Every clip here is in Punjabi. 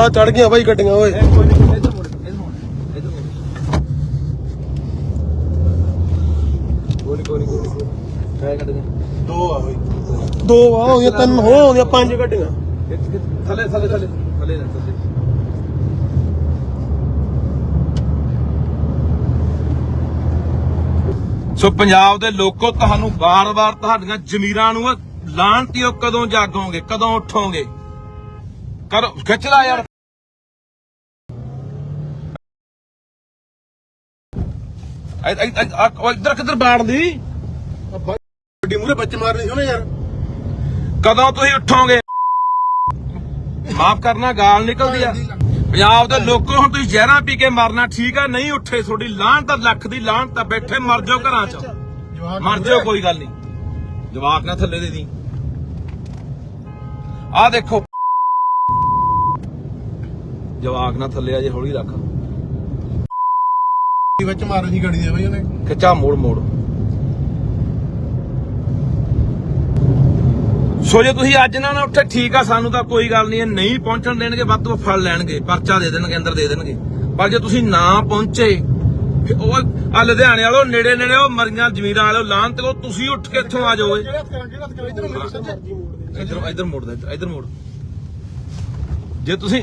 ਆ ਚੜ ਗਈਆਂ ਬਾਈ ਗੱਡੀਆਂ ਓਏ। ਦੇ। ਦੋ ਆ ਬਾਈ। ਦੋ ਆ ਹੋ ਗਈਆਂ ਤਿੰਨ ਹੋ ਹੋ ਗਈਆਂ ਪੰਜ ਗੱਡੀਆਂ। ਥੱਲੇ ਥੱਲੇ ਥੱਲੇ। ਥੱਲੇ ਨਾ ਥੱਲੇ। ਸੋ ਪੰਜਾਬ ਦੇ ਲੋਕੋ ਤੁਹਾਨੂੰ ਬਾਰ-ਬਾਰ ਤੁਹਾਡੀਆਂ ਜ਼ਮੀਰਾਂ ਨੂੰ ਲਾਣਤੀਓ ਕਦੋਂ ਜਾਗੋਗੇ ਕਦੋਂ ਉਠੋਗੇ? ਕਰੋ ਖਿੱਚ ਲਾ ਯਾਰ। ਇੱਧਰ ਕਿੱਧਰ ਬਾੜ ਲਈ ਆ ਬਾਈ ਗੱਡੀ ਮੂਰੇ ਬੱਚੇ ਮਾਰਨੇ ਸੀ ਉਹਨੇ ਯਾਰ। ਕਦੋਂ ਤੁਸੀਂ ਉੱਠੋਗੇ? ਮਾਫ ਕਰਨਾ ਗਾਲ ਨਿਕਲਦੀ ਆ। ਪੰਜਾਬ ਦੇ ਲੋਕੋ ਹੁਣ ਤੁਸੀਂ ਜ਼ਹਿਰਾਂ ਪੀ ਕੇ ਮਰਨਾ ਠੀਕ ਆ ਨਹੀਂ ਉੱਠੇ ਤੁਹਾਡੀ ਲਾਹਣ ਤਾਂ ਲੱਖ ਦੀ ਲਾਹਣ ਤਾਂ ਬੈਠੇ ਮਰ ਜਾਓ ਘਰਾਂ 'ਚ। ਮਰ ਜਾਓ ਕੋਈ ਗੱਲ ਨਹੀਂ। ਜਵਾਕ ਨਾ ਥੱਲੇ ਦੇ ਦੀ। ਆ ਦੇਖੋ। ਜਵਾਕ ਨਾ ਥੱਲੇ ਆ ਜੇ ਹੌਲੀ ਰੱਖ। ਵਿੱਚ ਮਾਰਨੀ ਸੀ ਗੱਡੀ ਦੇ ਬਾਈ ਉਹਨੇ। ਖਿੱਚਾ ਮੋੜ ਮੋੜ। ਸੋ ਜੇ ਤੁਸੀਂ ਅੱਜ ਨਾ ਉੱਠੇ ਠੀਕ ਆ ਸਾਨੂੰ ਤਾਂ ਕੋਈ ਗੱਲ ਨਹੀਂ ਇਹ ਨਹੀਂ ਪਹੁੰਚਣ ਦੇਣਗੇ ਵੱਧ ਤੋਂ ਫੜ ਲੈਣਗੇ। ਪਰਚਾ ਦੇ ਦੇਣਗੇ ਅੰਦਰ ਦੇ ਦੇਣਗੇ। ਪਰ ਜੇ ਤੁਸੀਂ ਨਾ ਪਹੁੰਚੇ ਉਹ ਆ ਲੁਧਿਆਣੇ ਵਾਲੋ ਨੇੜੇ ਨੇੜੇ ਉਹ ਮਰੀਆਂ ਜ਼ਮੀਰਾਂ ਵਾਲੋ ਲਾਹਨ ਤੇ ਤੁਸੀਂ ਉੱਠ ਕੇ ਇੱਥੋਂ ਆ ਜਾਓ ਇਧਰ ਮੇਰੇ ਇੱਧਰ ਮੋੜ ਦੇ ਇੱਧਰ ਮੋੜ। ਜੇ ਤੁਸੀਂ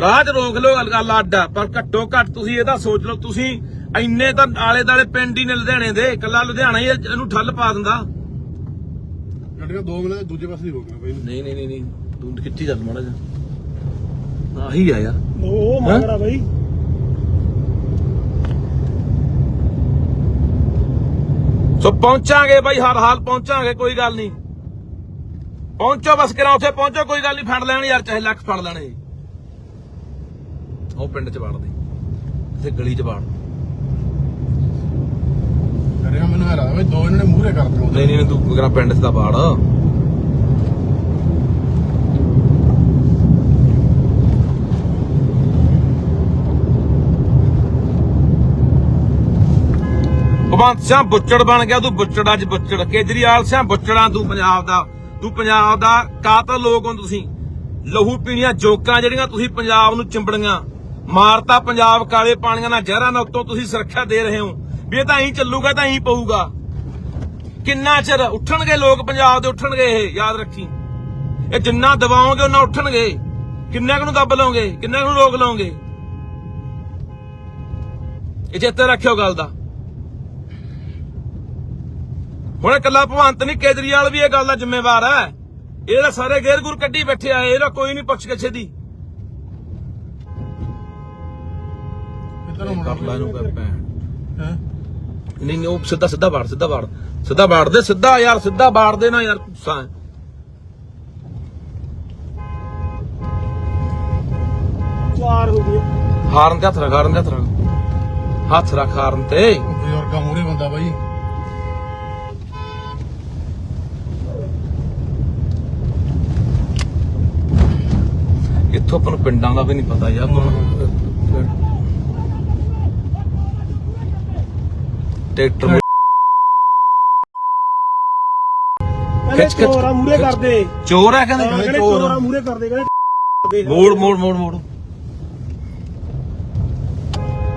ਰਾਹ 'ਚ ਰੋਕ ਲਓ ਗੱਲ- ਗੱਲ ਅੱਡ ਆ ਪਰ ਘੱਟੋ ਘੱਟ ਤੁਸੀਂ ਇਹਦਾ ਸੋਚ ਲਓ ਤੁਸੀਂ ਇੰਨੇ ਤਾਂ ਆਲੇ ਦਾਲੇ ਪਿੰਡ ਹੀ ਨੇ ਲੁਧਿਆਣੇ ਦੇ ਇਕੱਲਾ ਲੁਧਿਆਣਾ ਹੀ ਇਹਨੂੰ ਠੱਲ ਪਾ ਦਿੰਦਾ। ਗੱਡੀਆਂ ਦੋ ਮਿੰਟ ਦੇ ਦੂਜੇ ਪਾਸੇ ਦੀ ਹੋ ਗਈਆਂ ਬਾਈ ਨਹੀਂ। ਨਹੀਂ ਨਹੀਂ ਨਹੀਂ ਤੂੰ ਕਿੱਥੇ ਚੱਲ ਮਾੜਾ ਜਾ ਆਹੀ ਆ ਯਾਰ। ਉਹ ਮੰਗੜਾ ਬਾਈ। ਸੋ ਪਹੁੰਚਾਂਗੇ ਬਾਈ ਹਰ ਹਾਲ ਪਹੁੰਚਾਂਗੇ ਕੋਈ ਗੱਲ ਨਹੀਂ। ਪਹੁੰਚੋ ਬਸ ਕਰਾਂ ਉੱਥੇ ਪਹੁੰਚੋ ਕੋਈ ਗੱਲ ਨਹੀਂ ਫੜ ਲੈਣ ਯਾਰ ਚਾਹੇ ਲੱਖ ਫੜ ਲੈਣੇ ਉਹ ਪਿੰਡ ਚ ਵੜ ਦੇ ਇੱਥੇ ਗਲੀ ਚ ਵੜ। ਗੱਡੀਆਂ ਮੈਨੂੰ ਹੈਰਾ ਬਾਈ ਦੋ ਇਹਨਾਂ ਨੇ ਮੂਹਰੇ ਕਰ ਦਿੱਤੇ ਨਹੀਂ ਨਹੀਂ ਤੂੰ ਕਰਾਂ ਪਿੰਡ ਚ ਤਾਂ ਵੜ। ਭਗਵੰਤ ਸਿੰਘ ਬੁੱਚੜ ਬਣ ਗਿਆ ਤੂੰ ਬੁੱਚੜ ਅੱਜ ਬੁੱਚੜ। ਕੇਜਰੀਵਾਲ ਸਿੰਘ ਬੁੱਚੜਾਂ ਤੂੰ ਪੰਜਾਬ ਦਾ ਤੂੰ ਪੰਜਾਬ ਦਾ ਕਾਤਲ ਲੋਕ ਹੋ ਤੁਸੀਂ। ਲਹੂ ਪੀਣੀਆਂ ਜੋਕਾਂ ਜਿਹੜੀਆਂ ਤੁਸੀਂ ਪੰਜਾਬ ਨੂੰ ਚਿੰਬੜੀਆਂ। ਮਾਰਤਾ ਪੰਜਾਬ ਕਾਲੇ ਪਾਣੀਆਂ ਨਾਲ ਜ਼ਹਿਰਾਂ ਨਾਲ ਉੱਤੋਂ ਤੁਸੀਂ ਸੁਰੱਖਿਆ ਦੇ ਰਹੇ ਹੋ। ਵੀ ਇਹ ਤਾਂ ਐਂ ਚੱਲੂਗਾ ਤਾਂ ਐਂ ਪਊਗਾ। ਕਿੰਨਾ ਚਿਰ ਉੱਠਣਗੇ ਲੋਕ ਪੰਜਾਬ ਦੇ? ਉੱਠਣਗੇ ਇਹ, ਯਾਦ ਰੱਖੀ। ਇਹ ਜਿੰਨਾ ਦਬਾਓਗੇ ਉਹਨਾਂ ਉੱਠਣਗੇ। ਕਿੰਨੇ ਕੁ ਨੂੰ ਦੱਬ ਲਓਗੇ, ਕਿੰਨੇ ਕੁ ਨੂੰ ਰੋਕ ਲਓਗੇ? ਇਹ ਚੇਤੇ ਰੱਖਿਓ ਗੱਲ ਦਾ। ਹੁਣ ਇਕੱਲਾ ਭਵੰਤ ਨਹੀਂ ਕੇਜਰੀਵਾਲ ਵੀ ਇਹ ਗੱਲ ਦਾ ਜ਼ਿੰਮੇਵਾਰ ਹੈ। ਇਹ ਤਾਂ ਸਾਰੇ ਗੇਰ ਗੁਰ ਕੱਢੀ ਬੈਠੇ ਆ ਇਹਦਾ ਕੋਈ ਨਹੀਂ ਪੁੱਛ ਗਿੱਛ ਦੀ ਕਰ ਲੈ ਭੈਣ। ਹੈ? ਨਹੀਂ ਨਹੀਂ ਉਹ ਸਿੱਧਾ ਸਿੱਧਾ ਬਾੜ ਸਿੱਧਾ ਬਾੜ। ਸਿੱਧਾ ਬਾੜ ਦੇ ਸਿੱਧਾ ਯਾਰ ਸਿੱਧਾ ਬਾੜ ਦੇ ਨਾ ਯਾਰ ਗੁੱਸਾ ਚਾਰ ਹੋ ਗਏ। ਹਾਰਨ ਤੇ ਹੱਥ ਰੱਖ ਹਾਰਨ ਤੇ ਹੱਥ ਰੱਖ। ਹੱਥ ਰੱਖ ਹਾਰਨ ਤੇ। ਬਜ਼ੁਰਗਾ ਮੂਹਰੇ ਬੰਦਾ ਬਾਈ। ਇੱਥੋਂ ਆਪਾਂ ਨੂੰ ਪਿੰਡਾਂ ਦਾ ਵੀ ਨਹੀਂ ਪਤਾ ਯਾਰ। ਹੁਣ ਟਰੈਕਟਰ ਖਿੱਚ ਚੋਰਾ ਮੂਰੇ ਕਰਦੇ। ਚੋਰ ਕਹਿੰਦੇ? ਚੋਰਾ ਮੂਰੇ ਕਰਦੇ ਕਹਿੰਦੇ ਮੋੜ ਮੋੜ ਮੋੜ ਮੋੜ।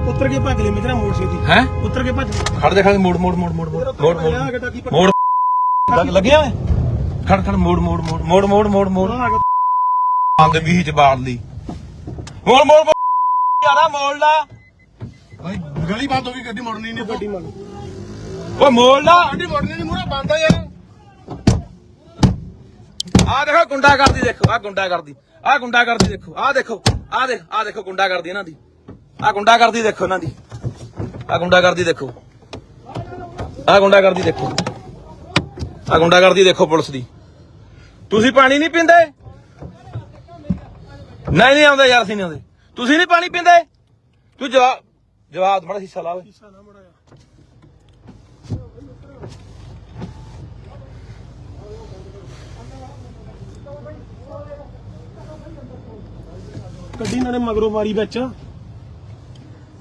ਉੱਤਰ ਕੇ ਭੱਜ ਲੈ ਮੇਰਾ ਮੋੜ ਸੀਦੀ ਹੈ? ਉੱਤਰ ਕੇ ਭੱਜ ਖੜ ਦੇ ਮੋੜ ਮੋੜ ਮੋੜ ਮੋੜ ਮੋੜ। ਮੋੜ ਮੋੜ। ਲੱਗਿਆ ਖੜ ਖੜ ਮੋੜ ਮੋੜ ਮੋੜ। ਮੋੜ ਮੋੜ ਮੋੜ ਮੋੜ। ਆਂਦੇ ਵੀ ਜਬਾਰ ਲਈ। ਮੋੜ ਮੋੜ। ਯਾਰਾ ਮੋੜ ਲਾ। ਗਲੀ ਬੰਦ ਹੋ ਗਈ ਗੱਡੀ ਮੁੜਨੀ ਨਹੀਂ ਗੱਡੀ ਮੁੜ ਓ ਮੋੜ ਲਾ। ਗੱਡੀ ਮੁੜਨੀ ਨਹੀਂ ਮੂਹਰੇ ਬੰਦ ਆ ਯਾਰ। ਆ ਦੇਖੋ ਗੁੰਡਾ ਕਰਦੀ ਦੇਖੋ ਆ ਗੁੰਡਾ ਕਰਦੀ ਆ ਗੁੰਡਾ ਕਰਦੀ ਦੇਖੋ ਆ ਦੇਖੋ ਆ ਦੇਖ ਆ ਦੇਖੋ ਗੁੰਡਾ ਕਰਦੀ ਇਹਨਾਂ ਦੀ। ਆ ਗੁੰਡਾ ਕਰਦੀ ਦੇਖੋ ਇਹਨਾਂ ਦੀ। ਆ ਗੁੰਡਾ ਕਰਦੀ ਦੇਖੋ। ਆ ਗੁੰਡਾ ਕਰਦੀ ਦੇਖੋ। ਆ ਗੁੰਡਾ ਕਰਦੀ ਦੇਖੋ ਪੁਲਿਸ ਦੀ। ਤੁਸੀਂ ਪਾਣੀ ਨਹੀਂ ਪੀਂਦੇ? ਨਹੀਂ ਨਹੀਂ ਆਉਂਦੇ ਯਾਰ ਅਸੀਂ ਨਹੀਂ ਆਉਂਦੇ। ਤੁਸੀਂ ਨਹੀਂ ਪਾਣੀ ਪੀਂਦੇ? ਤੂੰ ਜਵਾਬ ਜਵਾਬ ਬੜਾ ਹਿੱਸਾ ਲਾ ਓਏ। ਗੱਡੀ ਨਾਲੇ ਮਗਰੋਂ ਮਾਰੀ ਵਿੱਚ।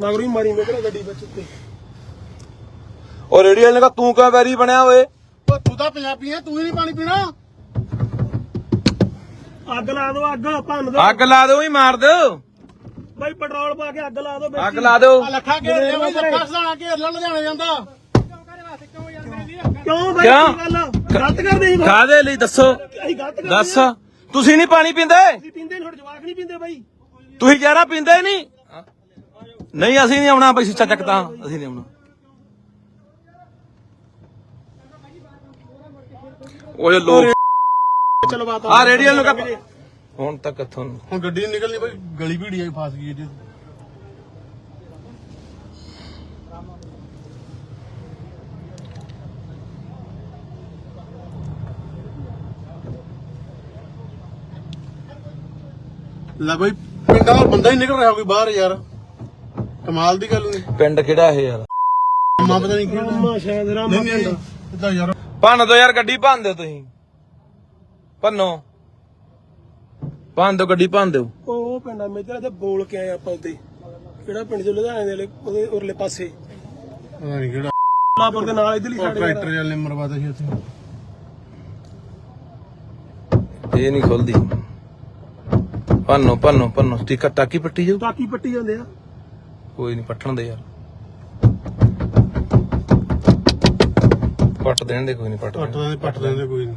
ਮਗਰੋਂ ਹੀ ਮਾਰੀ ਮੈਂ ਕਿਹੜਾ ਗੱਡੀ ਵਿੱਚ ਉੱਤੇ। ਉਹ ਰੇਡੀ ਵਾਲੇ ਨੇ ਕਹਾ ਤੂੰ ਕਿਉਂ ਵੈਰੀ ਬਣਿਆ ਓਏ? ਓ ਤੂੰ ਤਾਂ ਪੰਜਾਬੀ ਆ ਤੂੰ ਹੀ ਨਹੀਂ ਪਾਣੀ ਪੀਣਾ। ਅੱਗ ਲਾ ਦੋ ਅੱਗ ਭੰਨ ਦੋ। ਅੱਗ ਲਾ ਦਿਓ ਹੀ ਮਾਰ ਦਿਓ ਬਾਈ ਪੈਟਰੋਲ ਪਾ ਕੇ ਅੱਗ ਲਾ ਦੋ ਅੱਗ ਲਾ ਦਿਓ। ਆ ਲੱਖਾ ਲਿਆ ਬਾਈ ਲੱਖਾ ਘੇਰ ਲੈ ਲੁਧਿਆਣੇ ਜਾਂਦਾ। ਕਿਉਂ ਬਾਈ? ਕਿਉਂ? ਕੀ ਗੱਲ? ਗਲਤ ਕਰਦੇ ਸੀ ਕਾਦੇ ਲਈ? ਦੱਸੋ। ਅਸੀਂ ਗਲਤ ਕਰਦੇ ਦੱਸ। ਤੁਸੀਂ ਨਹੀਂ ਪਾਣੀ ਪੀਂਦੇ? ਅਸੀਂ ਪੀਂਦੇ ਨਹੀਂ ਜਵਾਕ ਨਹੀਂ ਪੀਂਦੇ ਬਾਈ। ਤੁਸੀਂ ਯਾਰਾ ਪੀਂਦੇ ਨਹੀਂ? ਨਹੀਂ ਅਸੀਂ ਨਹੀਂ ਆਉਣਾ ਬਈ ਸਿੱਚਾ ਚੱਕਦਾ। ਅਸੀਂ ਨਹੀਂ ਆਉਣਾ। ਓਏ ਲੋਕ ਚਲਵਾਤਾ ਆ ਰੇਡੀਅਲ ਨੂੰ ਕਹ ਹੁਣ ਤੱਕ ਤੁਹਾਨੂੰ। ਹੁਣ ਗੱਡੀ ਨੀ ਨਿਕਲਣੀ ਬਾਈ ਗਲੀ ਭੀੜੀ ਆਈ ਫਸ ਗਈ ਜੀ ਲੈ ਬਾਈ ਪਿੰਡਾਂ ਦਾ ਬੰਦਾ ਹੀ ਨਿਕਲ ਰਿਹਾ ਕੋਈ ਬਾਹਰ ਯਾਰ। ਕਮਾਲ ਦੀ ਗੱਲ ਨਹੀਂ। ਪਿੰਡ ਕਿਹੜਾ ਇਹ ਯਾਰ? ਮਾਂ ਪਤਾ ਨਹੀਂ ਕਿਹੜਾ ਮਾਂ ਸ਼ਾਇਦ ਰਾਮ ਨਹੀਂ ਨਹੀਂ ਇਦਾਂ ਯਾਰ ਭੰਨ ਦੋ ਯਾਰ ਗੱਡੀ ਭੰਨ ਦਿਓ ਤੁਸੀਂ। ਭੰਨੋ। ਭੰਨ ਦਿਓ ਗੱਡੀ ਭੰਨ ਦਿਓ। ਉਹ ਪਿੰਡਾਂ ਮੇਜਰ ਤੇ ਬੋਲ ਕੇ ਆਏ ਆਪਾਂ ਉੱਤੇ ਕਿਹੜਾ ਪਿੰਡ ਚ ਲੁਧਿਆਣੇ ਦੇ ਵਾਲੇ- ਉਹਦੇ ਉਰਲੇ ਪਾਸੇ। ਪਤਾ ਨਹੀਂ ਕਿਹੜਾ। ਲਾਪੁਰ ਦੇ ਨਾਲ ਇਧਰਲੀ ਸਾਈਡ ਟਰੈਕਟਰ ਵਾਲੇ ਨੇ ਮਰਵਾਤਾ ਸੀ ਉੱਥੇ। ਇਹ ਨਹੀਂ ਖੁੱਲਦੀ। ਭੰਨੋ ਭੰਨੋ ਭੰਨੋ। ਟਿਕਟ ਟਾਕੀ ਪੱਟੀ ਜਾਊ? ਟਾਕੀ ਪੱਟੀ ਜਾਂਦੇ ਆ। ਕੋਈ ਨਹੀਂ ਪੱਟਣ ਦੇ ਯਾਰ। ਪੱਟ ਦੇਣ ਦੇ ਕੋਈ ਨਹੀਂ ਪੱਟ ਪੱਟ ਦੇਣ ਪੱਟ ਦਿੰਦੇ ਕੋਈ ਨਹੀਂ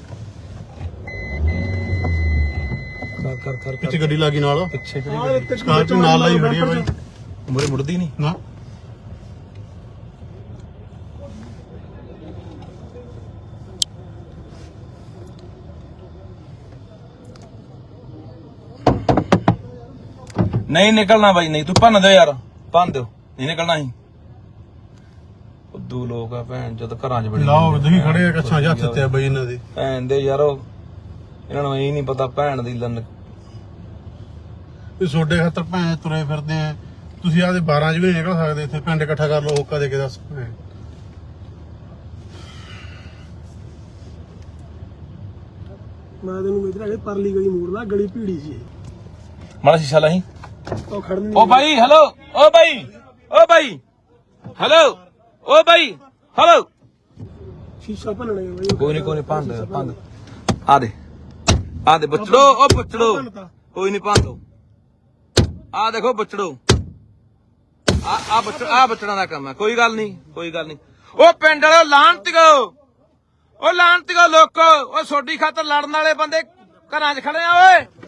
ਕਰ ਕਰ ਕਰ ਪਿੱਛੇ ਗੱਡੀ ਲੱਗੀ ਨਾਲ। ਪਿੱਛੇ ਸਕਾਰਪੀਓ ਨਾਲ ਲਾਈ ਖੜੀ ਆ ਬਾਈ। ਮੁਰੇ ਮੁੜਦੀ ਨਹੀਂ। ਨਾ। ਨਹੀਂ ਨਿਕਲਣਾ ਬਾਈ ਨਹੀਂ। ਤੂੰ ਭੰਨ ਦਿਓ ਯਾਰ। ਭੰਨ ਦਿਓ। ਨਹੀਂ ਨਿਕਲਣਾ ਸੀ ਉਦੋਂ ਲੋਕ ਆ ਭੈਣ ਜਦ ਘਰਾਂ 'ਚ ਬੜੀ ਲਾਓ ਦੇਖੀ ਖੜੇ ਆ ਕੱਛਾਂ ਹੱਥ ਤੇ ਆ ਬਾਈ ਇਹਨਾਂ ਦੇ। ਭੈਣ ਦੇ ਯਾਰ ਉਹ ਇਹਨਾਂ ਨੂੰ ਇਹ ਨਹੀਂ ਪਤਾ ਭੈਣ ਦੀ ਲੰਨ। ਇਹ ਛੋਡੇ ਖਾਤਰ ਭੈਣ ਤੁਰੇ ਫਿਰਦੇ ਆ। ਤੁਸੀਂ ਆਦੇ 12 ਚ ਵੀ ਨਹੀਂ ਨਿਕਲ ਸਕਦੇ ਇੱਥੇ ਪਿੰਡ ਇਕੱਠਾ ਕਰ ਲਓ ਹੋਕਾ ਦੇ ਕੇ ਦੱਸ ਭੈਣ। ਮੈਂ ਤੈਨੂੰ ਇਧਰ ਅਗੇ ਪਰਲੀ ਗਲੀ ਮੋੜਦਾ ਗਲੀ ਭੀੜੀ ਸੀ ਮਾੜਾ ਸ਼ੀਸ਼ਾ ਲਾਹੀਂ। ਉਹ ਖੜਨ ਓ ਬਾਈ ਹੈਲੋ ਓ ਬਾਈ ਓ ਬਾਈ ਹੈਲੋ ਓ ਬਾਈ ਹੈਲੋ ਸ਼ੀਸ਼ਾ ਭੰਨਣੇ ਬਾਈ ਕੋਈ ਨਹੀਂ ਕੋਈ ਨਹੀਂ ਭੰਨ ਦੇ ਭੰਨ ਦੇ। ਆ ਦੇ। ਆ ਦੇ ਬੱਚੜੋ ਓ ਬੱਚੜੋ ਕੋਈ ਨਹੀਂ ਭੰਨ ਦੋ। ਆ ਦੇਖੋ ਬੱਚੜੋ ਆ ਆ ਬੱਚੜ ਆ ਬੱਚੜਾਂ ਦਾ ਕੰਮ ਹੈ। ਕੋਈ ਗੱਲ ਨਹੀਂ, ਕੋਈ ਗੱਲ ਨਹੀਂ। ਉਹ ਪਿੰਡ ਵਾਲੋ ਲਾਂਤਿਓ ਉਹ ਲਾਂਤਿਓ ਲੋਕੋ। ਉਹ ਸੋਡੀ ਖਾਤਰ ਲੜਨ ਵਾਲੇ ਬੰਦੇ ਘਰਾਂ 'ਚ ਖੜੇ ਆ, ਓਏ।